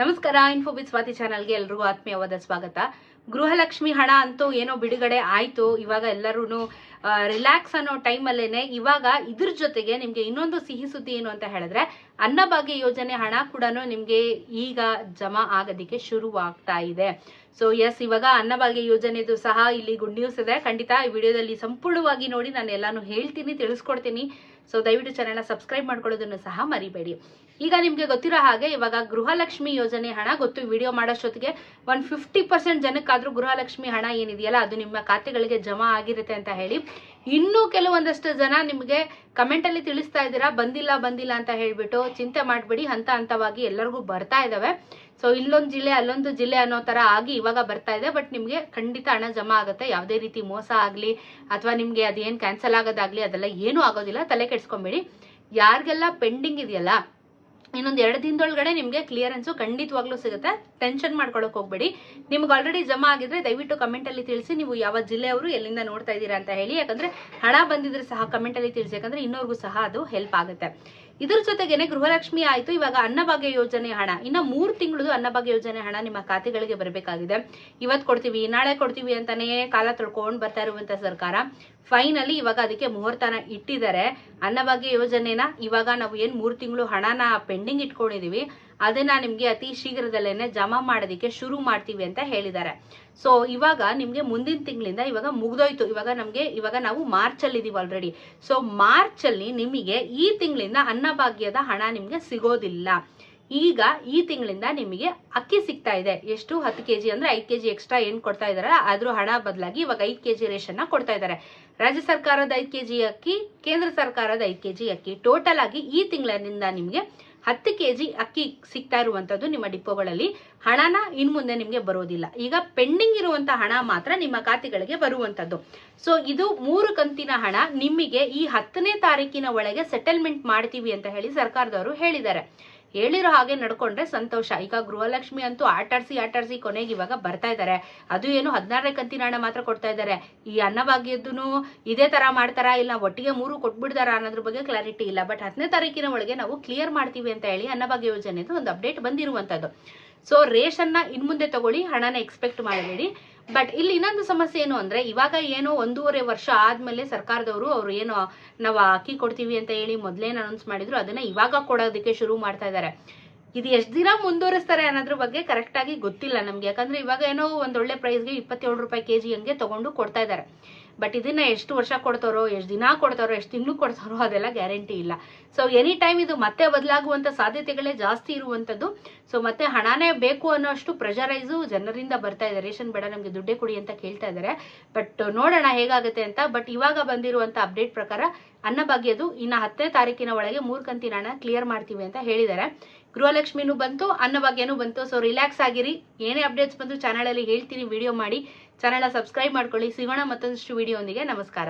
ನಮಸ್ಕಾರ ಇನ್ಫೋಬಿಸ್ ಸ್ವಾತಿ ಚಾನಲ್ಗೆ ಎಲ್ರಿಗೂ ಆತ್ಮೀಯವಾದ ಸ್ವಾಗತ. ಗೃಹಲಕ್ಷ್ಮಿ ಹಣ ಅಂತೂ ಏನೋ ಬಿಡುಗಡೆ ಆಯಿತು. ಇವಾಗ ಎಲ್ಲರೂ ರಿಲ್ಯಾಕ್ಸ್ ಅನ್ನೋ ಟೈಮಲ್ಲೇ ಇವಾಗ ಇದ್ರ ಜೊತೆಗೆ ನಿಮಗೆ ಇನ್ನೊಂದು ಸಿಹಿ ಸುದ್ದಿ ಏನು ಅಂತ ಹೇಳಿದ್ರೆ, ಅನ್ನಭಾಗ್ಯ ಯೋಜನೆ ಹಣ ಕೂಡ ನಿಮಗೆ ಈಗ ಜಮಾ ಆಗೋದಿಕ್ಕೆ ಶುರುವಾಗ್ತಾ ಇದೆ. ಸೊ ಎಸ್ ಇವಾಗ ಅನ್ನಭಾಗ್ಯ ಯೋಜನೆದು ಸಹ ಇಲ್ಲಿ ಗುಡ್ ನ್ಯೂಸ್ ಇದೆ. ಖಂಡಿತ ಈ ವಿಡಿಯೋದಲ್ಲಿ ಸಂಪೂರ್ಣವಾಗಿ ನೋಡಿ, ನಾನು ಎಲ್ಲಾನು ಹೇಳ್ತೀನಿ, ತಿಳಿಸ್ಕೊಡ್ತೀನಿ. ಸೊ ದಯವಿಟ್ಟು ಚಾನೆಲ್ನ ಸಬ್ಸ್ಕ್ರೈಬ್ ಮಾಡ್ಕೊಳ್ಳೋದನ್ನು ಸಹ ಮರಿಬೇಡಿ. ಈಗ ನಿಮಗೆ ಗೊತ್ತಿರೋ ಹಾಗೆ ಇವಾಗ ಗೃಹಲಕ್ಷ್ಮಿ ಯೋಜನೆ ಹಣ ಗೊತ್ತು ವಿಡಿಯೋ ಮಾಡೋಷ್ಟೊತ್ತಿಗೆ ಒನ್ ಫಿಫ್ಟಿ ಪರ್ಸೆಂಟ್ ಜನಕ್ಕಾದರೂ ಗೃಹಲಕ್ಷ್ಮಿ ಹಣ ಏನಿದೆಯಲ್ಲ, ಅದು ನಿಮ್ಮ ಖಾತೆಗಳಿಗೆ ಜಮಾ ಆಗಿರುತ್ತೆ ಅಂತ ಹೇಳಿ. ಇನ್ನೂ ಕೆಲವೊಂದಷ್ಟು ಜನ ನಿಮಗೆ ಕಮೆಂಟಲ್ಲಿ ತಿಳಿಸ್ತಾ ಇದ್ದೀರಾ? ಬಂದಿಲ್ಲ ಬಂದಿಲ್ಲ ಅಂತ ಹೇಳ್ಬಿಟ್ಟು ಚಿಂತೆ ಮಾಡಬೇಡಿ. ಹಂತ ಹಂತವಾಗಿ ಎಲ್ಲರಿಗೂ ಬರ್ತಾ ಇದಾವೆ. ಸೊ ಇಲ್ಲೊಂದು ಜಿಲ್ಲೆ, ಅಲ್ಲೊಂದು ಜಿಲ್ಲೆ ಅನ್ನೋ ತರ ಆಗಿ ಇವಾಗ ಬರ್ತಾ ಇದೆ. ಬಟ್ ನಿಮಗೆ ಖಂಡಿತ ಹಣ ಜಮಾ ಆಗುತ್ತೆ. ಯಾವುದೇ ರೀತಿ ಮೋಸ ಆಗಲಿ, ಅಥವಾ ನಿಮಗೆ ಅದೇನು ಕ್ಯಾನ್ಸಲ್ ಆಗೋದಾಗ್ಲಿ, ಅದೆಲ್ಲ ಏನೂ ಆಗೋದಿಲ್ಲ. ತಲೆ ಕೆಡ್ಸ್ಕೊಂಬೇಡಿ. ಯಾರಿಗೆಲ್ಲ ಪೆಂಡಿಂಗ್ ಇದೆಯಲ್ಲ ಇನ್ನೊಂದು ಎರಡು ದಿನದೊಳಗಡೆ ನಿಮಗೆ ಕ್ಲಿಯರೆನ್ಸು ಖಂಡಿತವಾಗ್ಲೂ ಸಿಗುತ್ತೆ. ಟೆನ್ಷನ್ ಮಾಡ್ಕೊಳಕ್ ಹೋಗ್ಬೇಡಿ. ನಿಮ್ಗೆ ಆಲ್ರೆಡಿ ಜಮಾ ಆಗಿದ್ರೆ ದಯವಿಟ್ಟು ಕಮೆಂಟಲ್ಲಿ ತಿಳಿಸಿ ನೀವು ಯಾವ ಜಿಲ್ಲೆಯವರು ಎಲ್ಲಿಂದ ನೋಡ್ತಾ ಇದ್ದೀರಾ ಅಂತ ಹೇಳಿ. ಯಾಕಂದ್ರೆ ಹಣ ಬಂದಿದ್ರೆ ಸಹ ಕಮೆಂಟಲ್ಲಿ ತಿಳಿಸಿ, ಯಾಕಂದ್ರೆ ಇನ್ನೋರ್ಗೂ ಸಹ ಅದು ಹೆಲ್ಪ್ ಆಗುತ್ತೆ. ಇದ್ರ ಜೊತೆಗೇನೆ ಗೃಹಲಕ್ಷ್ಮಿ ಆಯ್ತು. ಇವಾಗ ಅನ್ನಭಾಗ್ಯ ಯೋಜನೆ ಹಣ. ಇನ್ನ ಮೂರು ತಿಂಗಳು ಅನ್ನಭಾಗ್ಯ ಯೋಜನೆ ಹಣ ನಿಮ್ಮ ಖಾತೆಗಳಿಗೆ ಬರಬೇಕಾಗಿದೆ. ಇವತ್ತು ಕೊಡ್ತೀವಿ, ನಾಳೆ ಕೊಡ್ತೀವಿ ಅಂತಾನೆ ಕಾಲ ತೊಳ್ಕೊಂಡು ಬರ್ತಾ ಇರುವಂತ ಸರ್ಕಾರ. ಫೈನಲಿ ಇವಾಗ ಅದಕ್ಕೆ ಮುಹೂರ್ತನ ಇಟ್ಟಿದ್ದಾರೆ. ಅನ್ನಭಾಗ್ಯ ಯೋಜನೆನ ಇವಾಗ ನಾವು ಏನ್ ಮೂರು ತಿಂಗಳು ಹಣನ ಪೆಂಡಿಂಗ್ ಇಟ್ಕೊಂಡಿದೀವಿ, ಅದನ್ನ ನಿಮ್ಗೆ ಅತಿ ಶೀಘ್ರದಲ್ಲೇನೆ ಜಮಾ ಮಾಡೋದಕ್ಕೆ ಶುರು ಮಾಡ್ತೀವಿ ಅಂತ ಹೇಳಿದ್ದಾರೆ. ಸೊ ಇವಾಗ ನಿಮ್ಗೆ ಮುಂದಿನ ತಿಂಗಳಿಂದ ಇವಾಗ ಮುಗ್ದೋಯ್ತು. ಇವಾಗ ನಮ್ಗೆ, ಇವಾಗ ನಾವು ಮಾರ್ಚ್ ಅಲ್ಲಿ ಇದೀವಿ ಆಲ್ರೆಡಿ ಸೊ ಮಾರ್ಚ್ ಅಲ್ಲಿ ನಿಮಗೆ ಈ ತಿಂಗಳಿಂದ ಅನ್ನಭಾಗ್ಯದ ಹಣ ನಿಮಗೆ ಸಿಗೋದಿಲ್ಲ. ಈಗ ಈ ತಿಂಗಳಿಂದ ನಿಮಗೆ ಅಕ್ಕಿ ಸಿಗ್ತಾ ಇದೆ. ಎಷ್ಟು? ಹತ್ತು ಕೆಜಿ ಅಂದ್ರೆ ಐದು ಕೆಜಿ ಎಕ್ಸ್ಟ್ರಾ ಏನ್ ಕೊಡ್ತಾ ಇದಾರೆ ಅದ್ರ ಹಣ ಬದಲಾಗಿ ಇವಾಗ ಐದು ಕೆಜಿ ರೇಷನ್ನ ಕೊಡ್ತಾ ಇದ್ದಾರೆ. ರಾಜ್ಯ ಸರ್ಕಾರದ ಐದು ಕೆಜಿ ಅಕ್ಕಿ, ಕೇಂದ್ರ ಸರ್ಕಾರದ ಐದು ಕೆಜಿ ಅಕ್ಕಿ. ಟೋಟಲ್ ಆಗಿ ಈ ತಿಂಗಳಿನಿಂದ ನಿಮಗೆ ಹತ್ತು ಕೆ ಜಿ ಅಕ್ಕಿ ಸಿಗ್ತಾ ಇರುವಂತದ್ದು ನಿಮ್ಮ ಡಿಪೋಗಳಲ್ಲಿ. ಹಣನ ಇನ್ನು ಮುಂದೆ ನಿಮಗೆ ಬರೋದಿಲ್ಲ. ಈಗ ಪೆಂಡಿಂಗ್ ಇರುವಂಥ ಹಣ ಮಾತ್ರ ನಿಮ್ಮ ಖಾತೆಗಳಿಗೆ ಬರುವಂತದ್ದು. ಸೊ ಇದು ಮೂರು ಕಂತಿನ ಹಣ ನಿಮಗೆ ಈ ಹತ್ತನೇ ತಾರೀಕಿನ ಒಳಗೆ ಸೆಟಲ್ಮೆಂಟ್ ಮಾಡ್ತೀವಿ ಅಂತ ಹೇಳಿ ಸರ್ಕಾರದವರು ಹೇಳಿದ್ದಾರೆ. ಹೇಳಿರೋ ಹಾಗೆ ನಡ್ಕೊಂಡ್ರೆ ಸಂತೋಷ. ಈಗ ಗೃಹಲಕ್ಷ್ಮಿ ಅಂತೂ ಆಟಾಡ್ಸಿ ಆಟಾಡ್ಸಿ ಕೊನೆಗೆ ಇವಾಗ ಬರ್ತಾ ಇದ್ದಾರೆ. ಅದು ಏನು ಹದಿನಾರನೇ ಕಂತಿನ ಹಣ ಮಾತ್ರ ಕೊಡ್ತಾ ಇದ್ದಾರೆ. ಈ ಅನ್ನಭಾಗ್ಯದ್ದು ಇದೇ ತರ ಮಾಡ್ತಾರಾ ಇಲ್ಲ ಒಟ್ಟಿಗೆ ಮೂರು ಕೊಟ್ಬಿಡ್ತಾರ ಅನ್ನೋದ್ರ ಬಗ್ಗೆ ಕ್ಲಾರಿಟಿ ಇಲ್ಲ. ಬಟ್ ಹತ್ತನೇ ತಾರೀಕಿನ ಒಳಗೆ ನಾವು ಕ್ಲಿಯರ್ ಮಾಡ್ತೀವಿ ಅಂತ ಹೇಳಿ ಅನ್ನಭಾಗ್ಯ ಯೋಜನೆದು ಒಂದು ಅಪ್ಡೇಟ್ ಬಂದಿರುವಂತದ್ದು. ಸೊ ರೇಷನ್ನ ಇನ್ಮುಂದೆ ತಗೊಳ್ಳಿ, ಹಣನ ಎಕ್ಸ್ಪೆಕ್ಟ್ ಮಾಡಬೇಡಿ. ಬಟ್ ಇಲ್ಲಿ ಇನ್ನೊಂದು ಸಮಸ್ಯೆ ಏನು ಅಂದ್ರೆ, ಇವಾಗ ಏನೋ ಒಂದೂವರೆ ವರ್ಷ ಆದ್ಮೇಲೆ ಸರ್ಕಾರದವರು ಅವ್ರು ಏನು, ನಾವು ಅಕ್ಕಿ ಕೊಡ್ತೀವಿ ಅಂತ ಹೇಳಿ ಮೊದ್ಲೇನ್ ಅನೌನ್ಸ್ ಮಾಡಿದ್ರು, ಅದನ್ನ ಇವಾಗ ಕೊಡೋದಕ್ಕೆ ಶುರು ಮಾಡ್ತಾ ಇದ್ದಾರೆ. ಇದು ಎಷ್ಟು ದಿನ ಮುಂದುವರಿಸ್ತಾರೆ ಅನ್ನೋದ್ರ ಬಗ್ಗೆ ಕರೆಕ್ಟ್ ಆಗಿ ಗೊತ್ತಿಲ್ಲ ನಮ್ಗೆ. ಯಾಕಂದ್ರೆ ಇವಾಗ ಏನೋ ಒಂದ್ ಒಳ್ಳೆ ಪ್ರೈಸ್ಗೆ ಇಪ್ಪತ್ತೇಳು ರೂಪಾಯಿ ಕೆಜಿ ಹಂಗೆ ತಗೊಂಡು ಕೊಡ್ತಾ ಇದ್ದಾರೆ ಬಟ್ ಇದನ್ನ ಎಷ್ಟು ವರ್ಷ ಕೊಡ್ತಾರೋ, ಎಷ್ಟು ದಿನ ಕೊಡ್ತಾರೋ, ಎಷ್ಟು ತಿಂಗಳು ಕೊಡ್ತಾರೋ ಅದೆಲ್ಲ ಗ್ಯಾರಂಟಿ ಇಲ್ಲ. ಸೊ ಎನಿ ಟೈಮ್ ಇದು ಮತ್ತೆ ಬದಲಾಗುವಂತ ಸಾಧ್ಯತೆಗಳೇ ಜಾಸ್ತಿ ಇರುವಂತದ್ದು. ಸೊ ಮತ್ತೆ ಹಣನೇ ಬೇಕು ಅನ್ನೋಷ್ಟು ಪ್ರೆಷರೈಸು ಜನರಿಂದ ಬರ್ತಾ ಇದೆ. ರೇಷನ್ ಬೇಡ, ನಮ್ಗೆ ದುಡ್ಡೇ ಕೊಡಿ ಅಂತ ಕೇಳ್ತಾ ಇದ್ದಾರೆ ಬಟ್ ನೋಡೋಣ ಹೇಗಾಗುತ್ತೆ ಅಂತ. ಬಟ್ ಇವಾಗ ಬಂದಿರುವಂತ ಅಪ್ಡೇಟ್ ಪ್ರಕಾರ, ಅನ್ನಭಾಗ್ಯದು ಇನ್ನ ಹತ್ತನೇ ತಾರೀಕಿನ ಒಳಗೆ ಮೂರು ಕಂತಿನ ಹಣ ಕ್ಲಿಯರ್ ಮಾಡ್ತೀವಿ ಅಂತ ಹೇಳಿದ್ದಾರೆ. ಗೃಹಲಕ್ಷ್ಮಿನೂ ಬಂತು, ಅನ್ನಭಾಗ್ಯನೂ ಬಂತು. ಸೊ ರಿಲ್ಯಾಕ್ಸ್ ಆಗಿರಿ. ಏನೇ ಅಪ್ಡೇಟ್ಸ್ ಬಂದು ಚಾನಲಲ್ಲಿ ಹೇಳ್ತೀನಿ ವಿಡಿಯೋ ಮಾಡಿ. ಚಾನಲ್ನ ಸಬ್ಸ್ಕ್ರೈಬ್ ಮಾಡ್ಕೊಳ್ಳಿ. ಸಿಗೋಣ ಮತ್ತೊಂದಷ್ಟು ವಿಡಿಯೋ ಒಂದಿಗೆ ನಮಸ್ಕಾರ.